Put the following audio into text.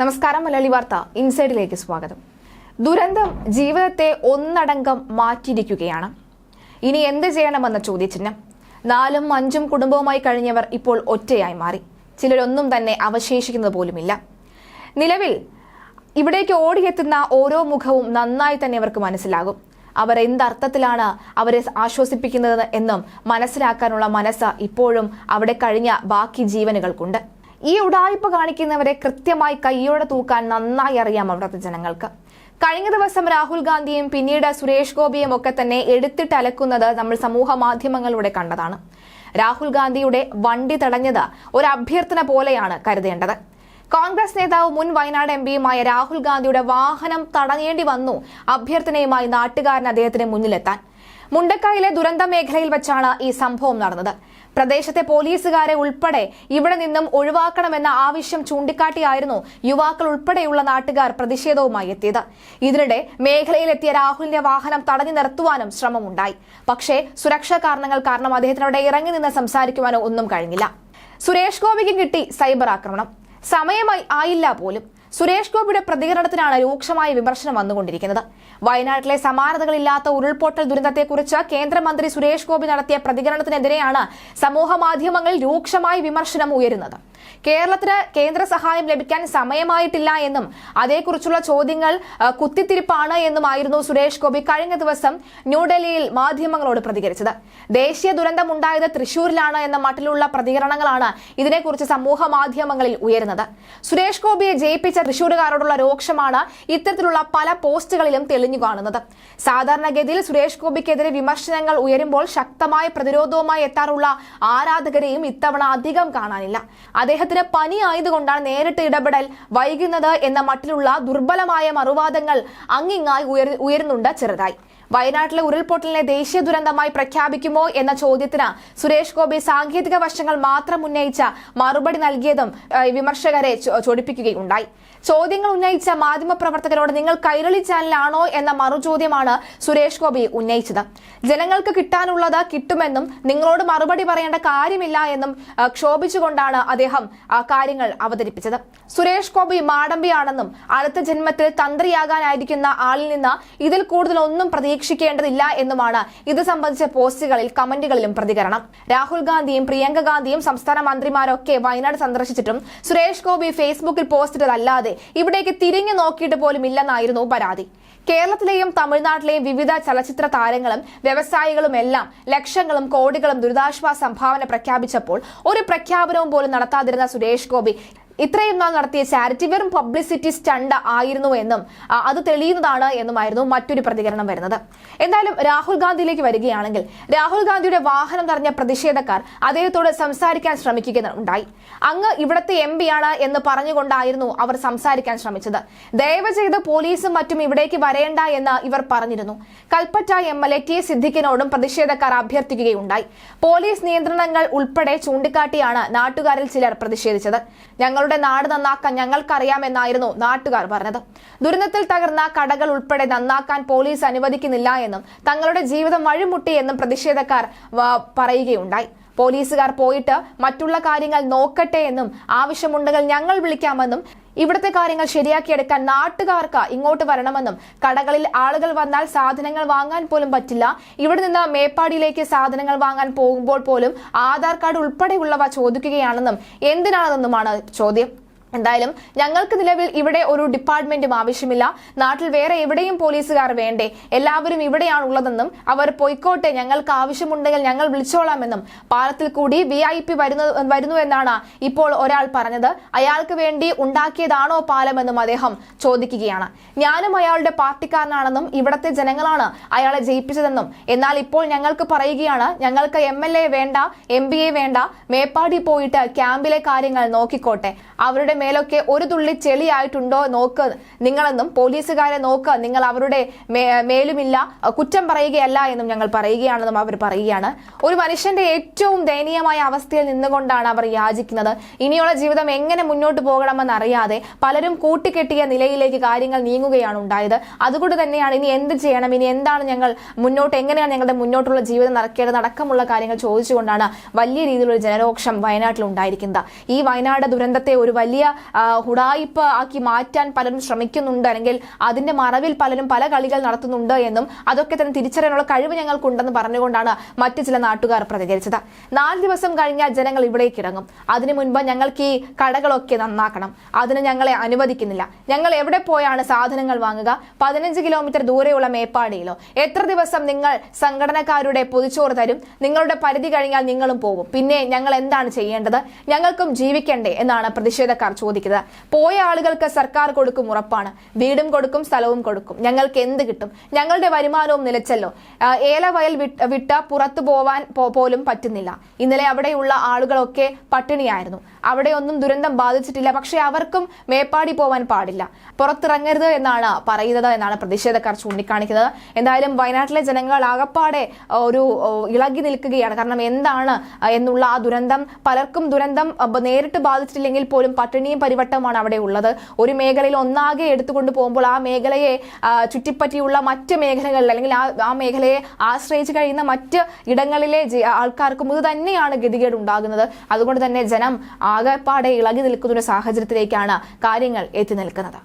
നമസ്കാരം മലയാളി വാർത്ത ഇൻസൈഡിലേക്ക് സ്വാഗതം. ദുരന്തം ജീവിതത്തെ ഒന്നടങ്കം മാറ്റിയിരിക്കുകയാണ്. ഇനി എന്ത് ചെയ്യണമെന്ന ചോദ്യചിഹ്നം. നാലും അഞ്ചും കുടുംബവുമായി കഴിഞ്ഞവർ ഇപ്പോൾ ഒറ്റയായി മാറി. ചിലരൊന്നും തന്നെ അവശേഷിക്കുന്നത് പോലുമില്ല. നിലവിൽ ഇവിടേക്ക് ഓടിയെത്തുന്ന ഓരോ മുഖവും നന്നായി തന്നെ അവർക്ക് മനസ്സിലാകും. അവർ എന്തർത്ഥത്തിലാണ് അവരെ ആശ്വസിപ്പിക്കുന്നത് എന്നും മനസ്സിലാക്കാനുള്ള മനസ്സ് ഇപ്പോഴും അവിടെ കഴിഞ്ഞ ബാക്കി ജീവനുകൾക്കുണ്ട്. ഈ ഉടായ്പ കാണിക്കുന്നവരെ കൃത്യമായി കൈയോടെ തൂക്കാൻ നന്നായി അറിയാം അവിടുത്തെ ജനങ്ങൾക്ക്. കഴിഞ്ഞ ദിവസം രാഹുൽ ഗാന്ധിയും പിന്നീട് സുരേഷ് ഗോപിയും ഒക്കെ തന്നെ എടുത്തിട്ട് അലക്കുന്നത് നമ്മൾ സമൂഹ മാധ്യമങ്ങളിലൂടെ കണ്ടതാണ്. രാഹുൽ ഗാന്ധിയുടെ വണ്ടി തടഞ്ഞത് ഒരു അഭ്യർത്ഥന പോലെയാണ് കരുതേണ്ടത്. കോൺഗ്രസ് നേതാവ് മുൻ വയനാട് എം പിയുമായ രാഹുൽ ഗാന്ധിയുടെ വാഹനം തടയേണ്ടി വന്നു. അഭ്യർത്ഥനയുമായി നാട്ടുകാരൻ അദ്ദേഹത്തിന് മുന്നിലെത്താൻ. മുണ്ടക്കായിലെ ദുരന്ത മേഖലയിൽ വെച്ചാണ് ഈ സംഭവം നടന്നത്. പ്രദേശത്തെ പോലീസുകാരെ ഉൾപ്പെടെ ഇവിടെ നിന്നും ഒഴിവാക്കണമെന്ന ആവശ്യം ചൂണ്ടിക്കാട്ടിയായിരുന്നു യുവാക്കൾ ഉൾപ്പെടെയുള്ള നാട്ടുകാർ പ്രതിഷേധവുമായി എത്തിയത്. ഇതിനിടെ മേഖലയിലെത്തിയ രാഹുലിന്റെ വാഹനം തടഞ്ഞു നിർത്തുവാനും ശ്രമമുണ്ടായി. പക്ഷേ സുരക്ഷാ കാരണങ്ങൾ കാരണം അദ്ദേഹത്തിനോട് ഇറങ്ങി നിന്ന് സംസാരിക്കുവാനോ ഒന്നും കഴിഞ്ഞില്ല. സുരേഷ് ഗോപിക്ക് കിട്ടി സൈബർ ആക്രമണം. സമയമായി ആയില്ല പോലും. സുരേഷ് ഗോപിയുടെ പ്രതികരണത്തിനാണ് രൂക്ഷമായ വിമർശനം വന്നുകൊണ്ടിരിക്കുന്നത്. വയനാട്ടിലെ സമാനതകളില്ലാത്ത ഉരുൾപൊട്ടൽ ദുരന്തത്തെക്കുറിച്ച് കേന്ദ്രമന്ത്രി സുരേഷ് ഗോപി നടത്തിയ പ്രതികരണത്തിനെതിരെയാണ് സമൂഹ മാധ്യമങ്ങളിൽ രൂക്ഷമായ വിമർശനം ഉയരുന്നത്. കേരളത്തിന് കേന്ദ്ര സഹായം ലഭിക്കാൻ സമയമായിട്ടില്ല എന്നും അതേക്കുറിച്ചുള്ള ചോദ്യങ്ങൾ കുത്തിത്തിരിപ്പാണ് എന്നുമായിരുന്നു സുരേഷ് ഗോപി കഴിഞ്ഞ ദിവസം ന്യൂഡൽഹിയിൽ മാധ്യമങ്ങളോട് പ്രതികരിച്ചത്. ദേശീയ ദുരന്തമുണ്ടായത് തൃശൂരിലാണ് എന്ന മട്ടിലുള്ള പ്രതികരണങ്ങളാണ് ഇതിനെക്കുറിച്ച് സമൂഹ മാധ്യമങ്ങളിൽ ഉയരുന്നത്. സുരേഷ് ഗോപിയെ ജയിപ്പിച്ച തൃശൂരുകാരോടുള്ള രോക്ഷമാണ് ഇത്തരത്തിലുള്ള പല പോസ്റ്റുകളിലും തെളിഞ്ഞു കാണുന്നത്. സാധാരണഗതിയിൽ സുരേഷ് ഗോപിക്കെതിരെ വിമർശനങ്ങൾ ഉയരുമ്പോൾ ശക്തമായ പ്രതിരോധവുമായി എത്താറുള്ള ആരാധകരെയും ഇത്തവണ അധികം കാണാനില്ല. അദ്ദേഹത്തിന് പനി ആയതുകൊണ്ടാണ് നേരിട്ട് ഇടപെടൽ വൈകുന്നത് എന്ന മട്ടിലുള്ള ദുർബലമായ മറുവാദങ്ങൾ അങ്ങിങ്ങായി ഉയരുന്നുണ്ട് ചെറുതായി. വയനാട്ടിലെ ഉരുൾപൊട്ടലിനെ ദേശീയ ദുരന്തമായി പ്രഖ്യാപിക്കുമോ എന്ന ചോദ്യത്തിന് സുരേഷ് ഗോപി സാങ്കേതിക വശങ്ങൾ മാത്രം ഉന്നയിച്ച മറുപടി നൽകിയതും വിമർശകരെ ചൊടിപ്പിക്കുകയുണ്ടായി. ചോദ്യങ്ങൾ ഉന്നയിച്ച മാധ്യമപ്രവർത്തകരോട് നിങ്ങൾ കൈരളി ചാനലാണോ എന്ന മറുചോദ്യമാണ് സുരേഷ് ഗോപി ഉന്നയിച്ചത്. ജനങ്ങൾക്ക് കിട്ടാനുള്ളത് കിട്ടുമെന്നും നിങ്ങളോട് മറുപടി പറയേണ്ട കാര്യമില്ല എന്നും ക്ഷോഭിച്ചുകൊണ്ടാണ് അദ്ദേഹം കാര്യങ്ങൾ അവതരിപ്പിച്ചത്. സുരേഷ് ഗോപി മാടമ്പിയാണെന്നും അടുത്ത ജന്മത്തിൽ തന്ത്രിയാകാനായിരിക്കുന്ന ആളിൽ നിന്ന് ഇതിൽ കൂടുതൽ ഒന്നും പ്രതീക്ഷിക്കേണ്ടതില്ല എന്നുമാണ് ഇത് സംബന്ധിച്ച പോസ്റ്റുകളിൽ കമന്റുകളിലും പ്രതികരണം. രാഹുൽ ഗാന്ധിയും പ്രിയങ്ക ഗാന്ധിയും സംസ്ഥാന മന്ത്രിമാരൊക്കെ വയനാട് സന്ദർശിച്ചിട്ടും സുരേഷ് ഗോപി ഫേസ്ബുക്കിൽ പോസ്റ്റിട്ടതല്ലാതെ ഇവിടേക്ക് തിരിഞ്ഞു നോക്കിയിട്ട് പോലും ഇല്ലെന്നായിരുന്നു പരാതി. കേരളത്തിലെയും തമിഴ്നാട്ടിലെയും വിവിധ ചലച്ചിത്ര താരങ്ങളും വ്യവസായികളും എല്ലാം ലക്ഷങ്ങളും കോടികളും ദുരിതാശ്വാസ സംഭാവന പ്രഖ്യാപിച്ചപ്പോൾ ഒരു പ്രഖ്യാപനവും പോലും നടത്താതിരുന്ന സുരേഷ് ഗോപി ഇത്രയും നാൾ നടത്തിയ ചാരിറ്റി വെറും പബ്ലിസിറ്റി സ്റ്റണ്ട് ആയിരുന്നു എന്നും അത് തെളിയുന്നതാണ് എന്നുമായിരുന്നു മറ്റൊരു പ്രതികരണം വരുന്നത്. എന്തായാലും രാഹുൽ ഗാന്ധിയിലേക്ക് വരികയാണെങ്കിൽ രാഹുൽ ഗാന്ധിയുടെ വാഹനം തടഞ്ഞ പ്രതിഷേധക്കാർ അദ്ദേഹത്തോട് സംസാരിക്കാൻ ശ്രമിക്കുകയുണ്ടായി അങ്ങ് ഇവിടത്തെ എം ആണ് എന്ന് പറഞ്ഞുകൊണ്ടായിരുന്നു അവർ സംസാരിക്കാൻ ശ്രമിച്ചത്. ദയവ് ചെയ്ത് പോലീസും മറ്റും ഇവിടേക്ക് വരേണ്ട എന്ന് ഇവർ പറഞ്ഞിരുന്നു. Kalpetta M L A T സിദ്ദിഖിനോടും പ്രതിഷേധക്കാർ അഭ്യർത്ഥിക്കുകയുണ്ടായി. പോലീസ് നിയന്ത്രണങ്ങൾ ഉൾപ്പെടെ ചൂണ്ടിക്കാട്ടിയാണ് നാട്ടുകാരിൽ ചിലർ പ്രതിഷേധിച്ചത്. ഞങ്ങളുടെ നാട് നന്നാക്കാൻ ഞങ്ങൾക്കറിയാമെന്നായിരുന്നു നാട്ടുകാർ പറഞ്ഞത്. ദുരന്തത്തിൽ തകർന്ന കടകൾ ഉൾപ്പെടെ നന്നാക്കാൻ പോലീസ് അനുവദിക്കുന്നില്ല എന്നും തങ്ങളുടെ ജീവിതം വഴിമുട്ടി എന്നും പ്രതിഷേധക്കാർ പറയുകയുണ്ടായി. പോലീസുകാർ പോയിട്ട് മറ്റുള്ള കാര്യങ്ങൾ നോക്കട്ടെ എന്നും ആവശ്യമുണ്ടെങ്കിൽ ഞങ്ങൾ വിളിക്കാമെന്നും ഇവിടുത്തെ കാര്യങ്ങൾ ശരിയാക്കിയെടുക്കാൻ നാട്ടുകാർക്ക് ഇങ്ങോട്ട് വരണമെന്നും കടകളിൽ ആളുകൾ വന്നാൽ സാധനങ്ങൾ വാങ്ങാൻ പോലും പറ്റില്ല. ഇവിടെ നിന്ന് മേപ്പാടിയിലേക്ക് സാധനങ്ങൾ വാങ്ങാൻ പോകുമ്പോൾ പോലും ആധാർ കാർഡ് ഉൾപ്പെടെയുള്ളവ ചോദിക്കുകയാണെന്നും എന്തിനാണെന്നുമാണ് ചോദ്യം. എന്തായാലും ഞങ്ങൾക്ക് നിലവിൽ ഇവിടെ ഒരു ഡിപ്പാർട്ട്മെന്റും ആവശ്യമില്ല. നാട്ടിൽ വേറെ എവിടെയും പോലീസുകാർ വേണ്ടേ? എല്ലാവരും ഇവിടെയാണ് ഉള്ളതെന്നും അവർ പൊയ്ക്കോട്ടെ ഞങ്ങൾക്ക് ആവശ്യമുണ്ടെങ്കിൽ ഞങ്ങൾ വിളിച്ചോളാമെന്നും പാലത്തിൽ കൂടി വി ഐ പി വരുന്നു വരുന്നു എന്നാണ് ഇപ്പോൾ ഒരാൾ പറഞ്ഞത്. അയാൾക്ക് വേണ്ടി ഉണ്ടാക്കിയതാണോ പാലമെന്നും അദ്ദേഹം ചോദിക്കുകയാണ്. ഞാനും അയാളുടെ പാർട്ടിക്കാരനാണെന്നും ഇവിടത്തെ ജനങ്ങളാണ് അയാളെ ജയിപ്പിച്ചതെന്നും. എന്നാൽ ഇപ്പോൾ ഞങ്ങൾക്ക് പറയുകയാണ് ഞങ്ങൾക്ക് എം എൽ എ വേണ്ട എം പി എ വേണ്ട മേപ്പാടി പോയിട്ട് ക്യാമ്പിലെ കാര്യങ്ങൾ നോക്കിക്കോട്ടെ. അവരുടെ മേലൊക്കെ ഒരു തുള്ളി ചെളിയായിട്ടുണ്ടോ നോക്ക് നിങ്ങളെന്നും പോലീസുകാരെ നോക്ക്. നിങ്ങൾ അവരുടെ മേലുമില്ല കുറ്റം പറയുകയല്ല എന്നും ഞങ്ങൾ പറയുകയാണെന്നും അവർ പറയുകയാണ്. ഒരു മനുഷ്യന്റെ ഏറ്റവും ദയനീയമായ അവസ്ഥയിൽ നിന്നുകൊണ്ടാണ് അവർ യാചിക്കുന്നത്. ഇനിയുള്ള ജീവിതം എങ്ങനെ മുന്നോട്ട് പോകണമെന്ന് അറിയാതെ പലരും കൂട്ടിക്കെട്ടിയ നിലയിലേക്ക് കാര്യങ്ങൾ നീങ്ങുകയാണ് ഉണ്ടായത്. അതുകൊണ്ട് തന്നെയാണ് ഇനി എന്ത് ചെയ്യണം? ഇനി എന്താണ് ഞങ്ങൾ മുന്നോട്ട് എങ്ങനെയാണ് ഞങ്ങളുടെ മുന്നോട്ടുള്ള ജീവിതം നടക്കേണ്ടത്? അടക്കമുള്ള കാര്യങ്ങൾ ചോദിച്ചുകൊണ്ടാണ് വലിയ രീതിയിലുള്ള ജനരോക്ഷം വയനാട്ടിൽ ഉണ്ടായിരിക്കുന്നത്. ഈ വയനാട് ദുരന്തത്തെ ഒരു വലിയ ഹുടായിപ്പ് ആക്കി മാറ്റാൻ പലരും ശ്രമിക്കുന്നുണ്ട്. അല്ലെങ്കിൽ അതിന്റെ മറവിൽ പലരും പല കളികൾ നടത്തുന്നുണ്ട് എന്നും അതൊക്കെ തന്നെ തിരിച്ചറിയാനുള്ള കഴിവ് ഞങ്ങൾക്കുണ്ടെന്ന് പറഞ്ഞുകൊണ്ടാണ് മറ്റു ചില നാട്ടുകാർ പ്രതികരിച്ചത്. നാല് ദിവസം കഴിഞ്ഞാൽ ജനങ്ങൾ ഇവിടേക്ക് ഇറങ്ങും. അതിനു മുൻപ് ഞങ്ങൾക്ക് ഈ കടകളൊക്കെ നന്നാക്കണം. അതിന് ഞങ്ങളെ അനുവദിക്കുന്നില്ല. ഞങ്ങൾ എവിടെ പോയാണ് സാധനങ്ങൾ വാങ്ങുക? പതിനഞ്ച് കിലോമീറ്റർ ദൂരെയുള്ള മേപ്പാടിയിലോ? എത്ര ദിവസം നിങ്ങൾ സംഘടനക്കാരുടെ പൊതിച്ചോറ് തരും? നിങ്ങളുടെ പരിധി കഴിഞ്ഞാൽ നിങ്ങളും പോകും. പിന്നെ ഞങ്ങൾ എന്താണ് ചെയ്യേണ്ടത്? ഞങ്ങൾക്കും ജീവിക്കണ്ടേ എന്നാണ് പ്രതിഷേധക്കാർ ചോദിക്കുന്നത്. പോയ ആളുകൾക്ക് സർക്കാർ കൊടുക്കും ഉറപ്പാണ്. വീടും കൊടുക്കും സ്ഥലവും കൊടുക്കും. ഞങ്ങൾക്ക് എന്ത് കിട്ടും? ഞങ്ങളുടെ വരുമാനവും നിലച്ചല്ലോ. ഏലവയൽ വിട്ട് പുറത്തു പോവാൻ പോലും പറ്റുന്നില്ല. ഇന്നലെ അവിടെയുള്ള ആളുകളൊക്കെ പട്ടിണിയായിരുന്നു. അവിടെ ഒന്നും ദുരന്തം ബാധിച്ചിട്ടില്ല. പക്ഷേ അവർക്കും മേപ്പാടി പോവാൻ പാടില്ല. പുറത്തിറങ്ങരുത് എന്നാണ് പറയുന്നത് എന്നാണ് പ്രതിഷേധക്കാർ ചൂണ്ടിക്കാണിക്കുന്നത്. എന്തായാലും വയനാട്ടിലെ ജനങ്ങൾ ആകപ്പാടെ ഒരു ഇളകി നിൽക്കുകയാണ്. കാരണം എന്താണ് എന്നുള്ള ആ ദുരന്തം? പലർക്കും ദുരന്തം നേരിട്ട് ബാധിച്ചിട്ടില്ലെങ്കിൽ പോലും പട്ടിണിയും പരിവട്ടമാണ് അവിടെ ഉള്ളത്. ഒരു മേഖലയിൽ ഒന്നാകെ എടുത്തുകൊണ്ട് പോകുമ്പോൾ ആ മേഖലയെ ചുറ്റിപ്പറ്റിയുള്ള മറ്റ് മേഖലകളിൽ അല്ലെങ്കിൽ ആ ആ മേഖലയെ ആശ്രയിച്ച് കഴിയുന്ന മറ്റ് ഇടങ്ങളിലെ ആൾക്കാർക്കും ഇത് തന്നെയാണ് ഗതികേട് ഉണ്ടാകുന്നത്. അതുകൊണ്ട് തന്നെ ജനം ആകെപ്പാടെ ഇളകി നിൽക്കുന്ന ഒരു സാഹചര്യത്തിലേക്കാണ് കാര്യങ്ങൾ എത്തി നിൽക്കുന്നത്.